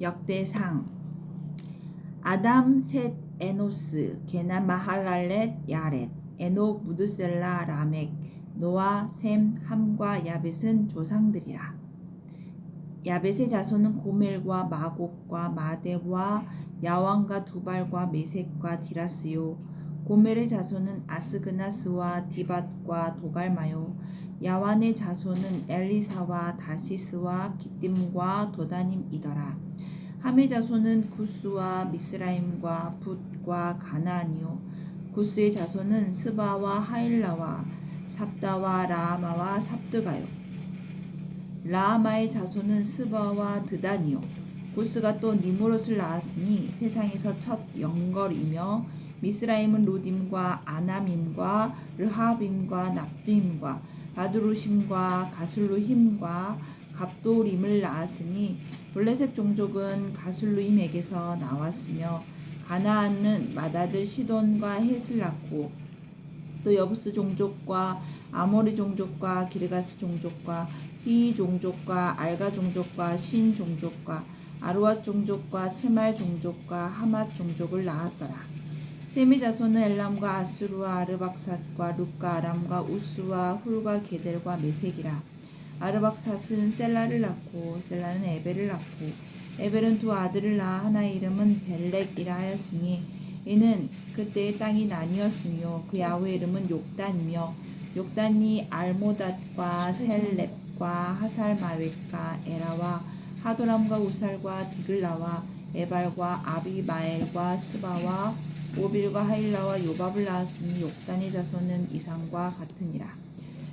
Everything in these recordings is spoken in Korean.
역대상. 아담 셋 에노스 게난 마할랄렛 야렛. 에녹 무드셀라 라멕. 노아 셈 함과 야벳은 조상들이라. 야벳의 자손은 고멜과 마곡과 마데와 야왕과 두발과 메색과 디라스요. 고멜의 자손은 아스그나스와 디밧과 도갈마요 야완의 자손은 엘리사와 다시스와 기띔과 도다님이더라. 함의 자손은 구스와 미스라임과 붓과 가나안이요. 구스의 자손은 스바와 하일라와 삽다와 라마와 삽드가요. 라마의 자손은 스바와 드단이요. 구스가 또 니무롯을 낳았으니 세상에서 첫 영걸이며 미스라임은 로딤과 아남임과 르하빔과 납두임과 바두루심과 가술루힘과 갑도림을 낳았으니 블레셋 종족은 가술루임에게서 나왔으며 가나안은 마다들 시돈과 헷을 낳고 또 여부스 종족과 아모리 종족과 기르가스 종족과 히 종족과 알가 종족과 신 종족과 아루앗 종족과 스말 종족과 하맛 종족을 낳았더라. 세미 자손은 엘람과 아수르와 아르박삿과 룩과 아람과 우스와 훌과 게델과 메색이라. 아르박삿은 셀라를 낳고 셀라는 에벨을 낳고 에벨은 두 아들을 낳아 하나의 이름은 벨렉이라 하였으니 이는 그때의 땅이 나뉘었으며 그 야후의 이름은 욕단이며 욕단이 알모닷과 셀렙과 하살마웻과 에라와 하도람과 우살과 디글라와 에발과 아비마엘과 스바와 오빌과 하일라와 요밥을 낳았으니 욕단의 자손은 이상과 같으니라.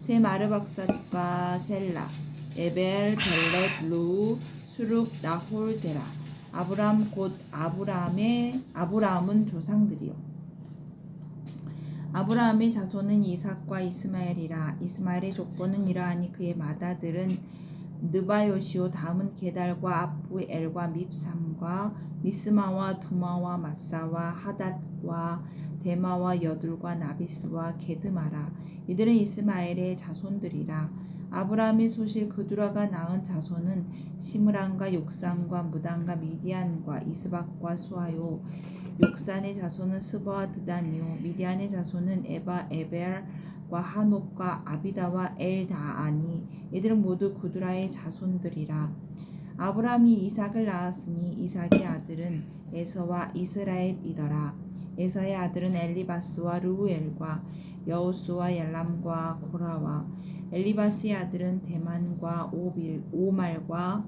셈 아르박삿과 셀라, 에벨, 벨렉, 루, 수룩, 나홀, 데라. 아브람 곧 아브라함의 아브라함은 조상들이요. 아브라함의 자손은 이삭과 이스마엘이라. 이스마엘의 족보는 이러하니 그의 맏아들은 느바요시오 다음은 게달과 아프엘과 밉삼과 미스마와 두마와 마사와 하닷과 데마와 여둘과 나비스와 게드마라. 이들은 이스마엘의 자손들이라. 아브라함의 소실 그두라가 낳은 자손은 시므란과 욕산과 무단과 미디안과 이스박과 수아요. 욕산의 자손은 스바와 드다니요. 미디안의 자손은 에바 에벨과 하녹과 아비다와 엘다아니. 이들은 모두 구두라의 자손들이라 아브라함이 이삭을 낳았으니 이삭의 아들은 에서와 이스라엘이더라. 에서의 아들은 엘리바스와 루엘과 여우스와 얄람과 고라와. 엘리바스의 아들은 대만과 오빌 오말과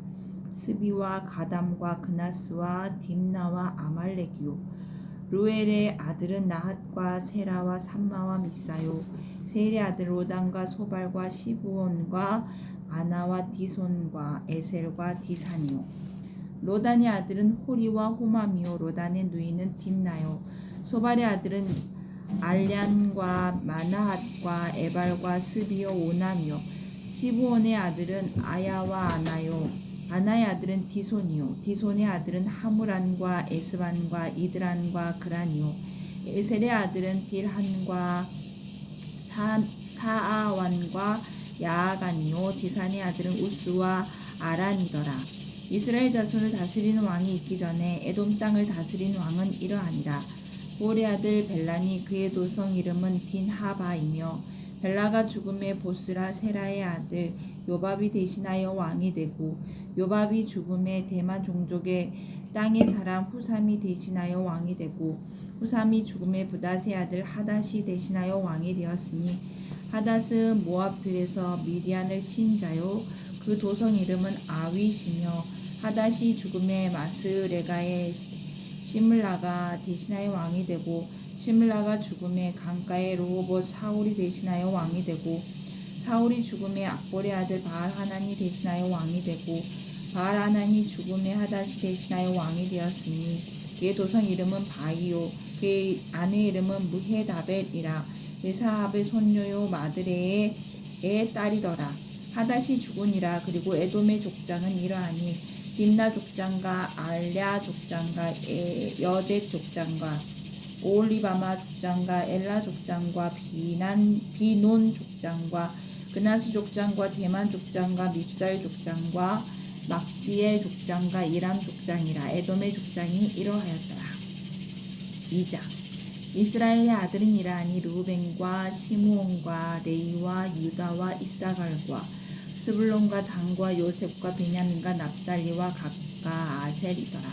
스비와 가담과 그나스와 딥나와 아말렉이요. 루엘의 아들은 나핫과 세라와 삼마와 미사요. 세일의 아들 로단과 소발과 시부온과 아나와 디손과 에셀과 디산이요. 로단의 아들은 호리와 호마미요. 로단의 누이는 딥나요. 소발의 아들은 알량과 마나핫과 에발과 스비요 오남이요. 시부온의 아들은 아야와 아나요. 아나의 아들은 디손이요. 디손의 아들은 하무란과 에스반과 이드란과 그란이요. 에셀의 아들은 빌한과 사, 사아완과 야아간이요. 디산의 아들은 우스와 아란이더라. 이스라엘 자손을 다스리는 왕이 있기 전에 에돔 땅을 다스린 왕은 이러하니라. 볼의 아들 벨란이 그의 도성 이름은 딘하바이며 벨라가 죽음에 보스라 세라의 아들 요밥이 대신하여 왕이 되고 요밥이 죽음에 대만 종족의 땅의 사람 후삼이 대신하여 왕이 되고 후삼이 죽음에 부다스의 아들 하닷이 대신하여 왕이 되었으니 하닷은 모압들에서 미디안을 친 자요. 그 도성 이름은 아윗이며 하닷이 죽음에 마스레가의 시물라가 대신하여 왕이 되고 시물라가 죽음에 강가의 로호봇 사울이 대신하여 왕이 되고 사울이 죽음에 악볼의 아들 바알 하나니 대신하여 왕이 되고 바알 하나니 죽음에 하닷이 대신하여 왕이 되었으니 그의 도성 이름은 바이요. 그의 아내 이름은 무헤다벨이라 메사합의 손녀요 마드레의 의 딸이더라. 하닷이 죽으니라. 그리고 에돔의 족장은 이러하니 딥나 족장과 알랴 족장과 여대 족장과 오올리바마 족장과 엘라 족장과 비난 비논 족장과 그나스 족장과 대만 족장과 밉살 족장과 막디의 족장과 이람 족장이라. 에돔의 족장이 이러하였더라. 2장 이스라엘의 아들은 이라하니 루벤과 시므온과 레이와 유다와 이사갈과 스불론과 단과 요셉과 베냐민과 납달리와 각과 아셀이더라.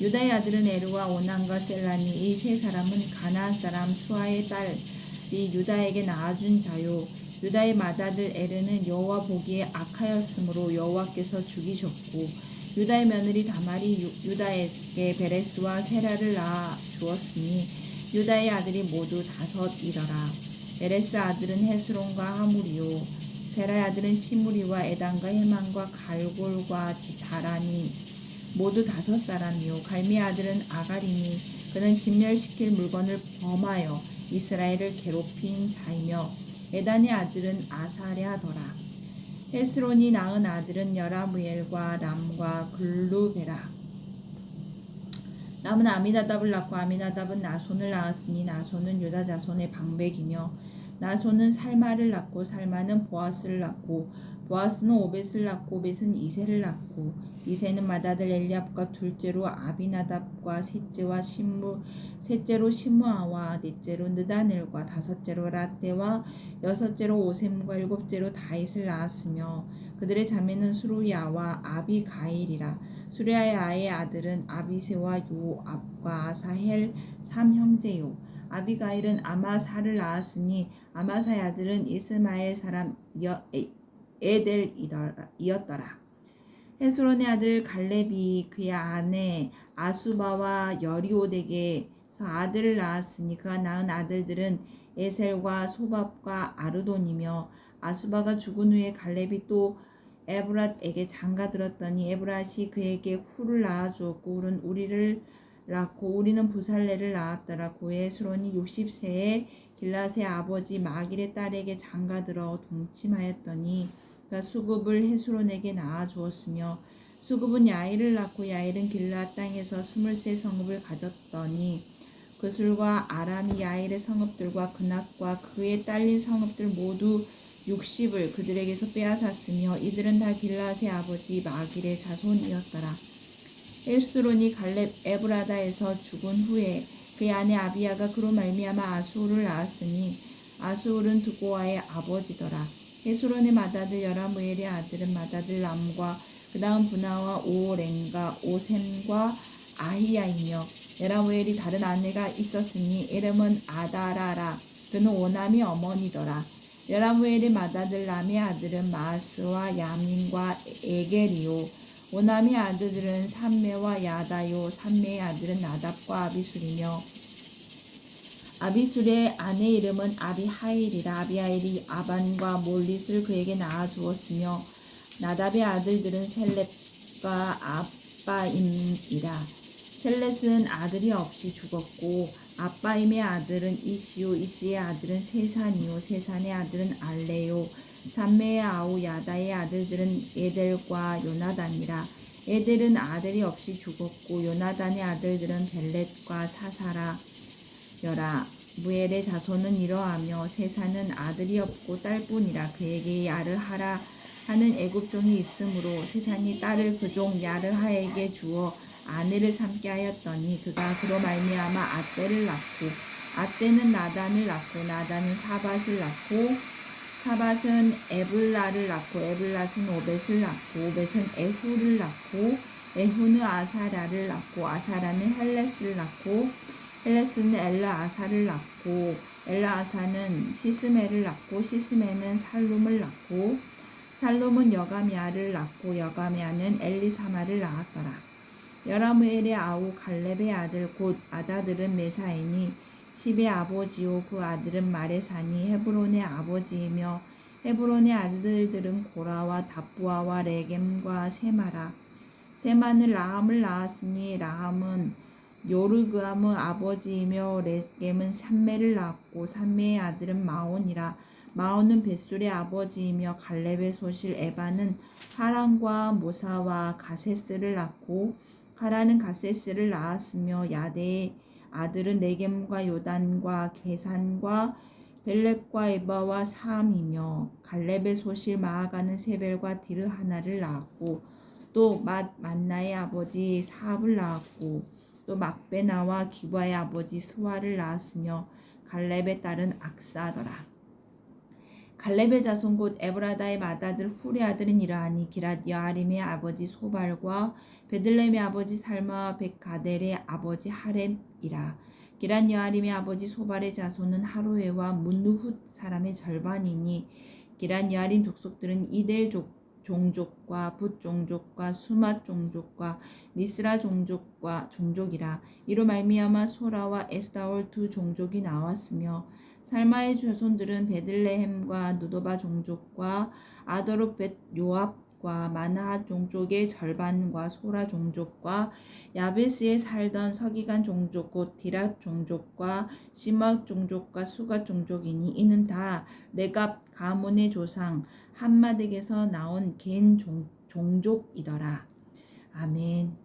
유다의 아들은 에르와 오난과 셀라니 이 세 사람은 가나안 사람 수아의 딸이 유다에게 낳아준 자요. 유다의 맏아들 에르는 여호와 보기에 악하였으므로 여호와께서 죽이셨고 유다의 며느리 다말이 유- 유다에게 베레스와 세라를 낳아 주었으니 유다의 아들이 모두 다섯이더라. 베레스 아들은 헤스론과 하무리요. 세라의 아들은 시무리와 에단과 헤만과 갈골과 다라니. 모두 다섯 사람이요. 갈미 아들은 아가리니 그는 진멸시킬 물건을 범하여 이스라엘을 괴롭힌 자이며 에단의 아들은 아사랴더라. 헤스론이 낳은 아들은 여라무엘과 람과 글루베라 남은 아미나답을 낳고 아미나답은 나손을 낳았으니 나손은 유다 자손의 방백이며 나손은 살마를 낳고 살마는 보아스를 낳고 보아스는 오벳을 낳고 오벳은 이세를 낳고 이세는 맏아들 엘리압과 둘째로 아비나답과 셋째와 신무 셋째로 시므아와 넷째로 느다넬과 다섯째로 라떼와 여섯째로 오셈과 일곱째로 다윗을 낳았으며 그들의 자매는 수루야와 아비가일이라 수레아의 아의 아들은 아비세와 요압과 아사헬 삼형제요. 아비가일은 아마사를 낳았으니 아마사의 아들은 이스마엘 사람 에델이었더라. 헤스론의 아들 갈렙이 그의 아내 아수바와 여리오덱에서 아들을 낳았으니 그가 낳은 아들들은 에셀과 소밥과 아르돈이며 아수바가 죽은 후에 갈렙이 또 에브랏에게 장가 들었더니 에브랏이 그에게 후를 낳아 주었고 훌은 우리를 낳고 우리는 부살레를 낳았더라. 고의 스론이 60세에 길라의 아버지 마길의 딸에게 장가 들어 동침하였더니 그가 수굽을 헤스론에게 낳아 주었으며 수굽은 야일을 낳고 야일은 길라 땅에서 스물세 성읍을 가졌더니 그술과 아람이 야일의 성읍들과 그낙과 그의 딸린 성읍들 모두 60을 그들에게서 빼앗았으며 이들은 다 길라의 아버지 마길의 자손이었더라. 엘스론이 갈렙 에브라다에서 죽은 후에 그의 아내 아비야가 그로 말미암아 아수르를 낳았으니 아수르는 두고아의 아버지더라. 헤스론의 맏아들 여라무엘의 아들은 맏아들 람과 그 다음 분하와 오렌과 오셈과 아히야이며 여라무엘이 다른 아내가 있었으니 이름은 아다라라 그는 오남이 어머니더라. 여라무엘의 맏아들 람의 아들은 마스와 야민과 에게리요. 오남의 아들들은 삼매와 야다요. 삼매의 아들은 나답과 아비술이며 아비술의 아내 이름은 아비하일이라 아비하일이 아반과 몰릿을 그에게 낳아 주었으며 나답의 아들들은 셀렙과 아빠임이라 셀렛은 아들이 없이 죽었고 아빠임의 아들은 이시요 이시의 아들은 세산이요 세산의 아들은 알레요. 삼매의 아우 야다의 아들들은 에델과 요나단이라. 에델은 아들이 없이 죽었고 요나단의 아들들은 벨렛과 사사라 여라. 무엘의 자손은 이러하며 세사는 아들이 없고 딸뿐이라 그에게 야르하라 하는 애굽종이 있으므로 세산이 딸을 그 종 야르하에게 주어 아내를 삼게 하였더니 그가 그로 말미암아 아떼를 낳고 아떼는 나단을 낳고 나단은 사밧을 낳고 사밧은 에블라를 낳고 에블랏은 오벳을 낳고 오벳은 에후를 낳고 에후는 아사라를 낳고 아사라는 헬레스를 낳고 헬레스는 엘라 아사를 낳고 엘라 아사는 시스메를 낳고 시스메는 살룸을 낳고 살룸은 여가미아를 낳고 여가미아는 엘리사마를 낳았더라. 여라무엘의 아우 갈렙의 아들 곧 아다들은 메사이니 십의 아버지요 그 아들은 마레사니 헤브론의 아버지이며 헤브론의 아들들은 고라와 다부아와 레겜과 세마라. 세마는 라함을 낳았으니 라함은 요르그암의 아버지이며 레겜은 삼매를 낳았고 삼매의 아들은 마온이라. 마온은 벳술의 아버지이며 갈렙의 소실 에바는 하란과 모사와 가세스를 낳고 하란은 가세스를 낳았으며 야대의 아들은 레겜과 요단과 게산과 벨렉과 에바와 사암이며 갈렙의 소실 마아가는 세벨과 디르 하나를 낳았고 또 맛 만나의 아버지 사압을 낳았고 또 막베나와 기바의 아버지 스와를 낳았으며 갈렙의 딸은 악사더라. 갈렙의 자손 곧 에브라다의 맏아들 후리 아들은 이러하니 기랏 여아림의 아버지 소발과 베들레헴의 아버지 살마와 백가델의 아버지 하렘이라. 기란 여아림의 아버지 소발의 자손은 하로에와 문누훗 사람의 절반이니 기란 여아림 족속들은 이델 족 종족과 붓 종족과 수맛 종족과 미스라 종족과 종족이라 이로 말미암아 소라와 에스다올 두 종족이 나왔으며 살마의 자손들은 베들레헴과 누도바 종족과 아더룩 벳 요압과 마나핫 종족의 절반과 소라 종족과 야베스에 살던 서기관 종족 곧 디랏 종족과 시막 종족과 수가 종족이니 이는 다 레갑 가문의 조상 한마덱에서 나온 겐 종, 종족이더라. 아멘.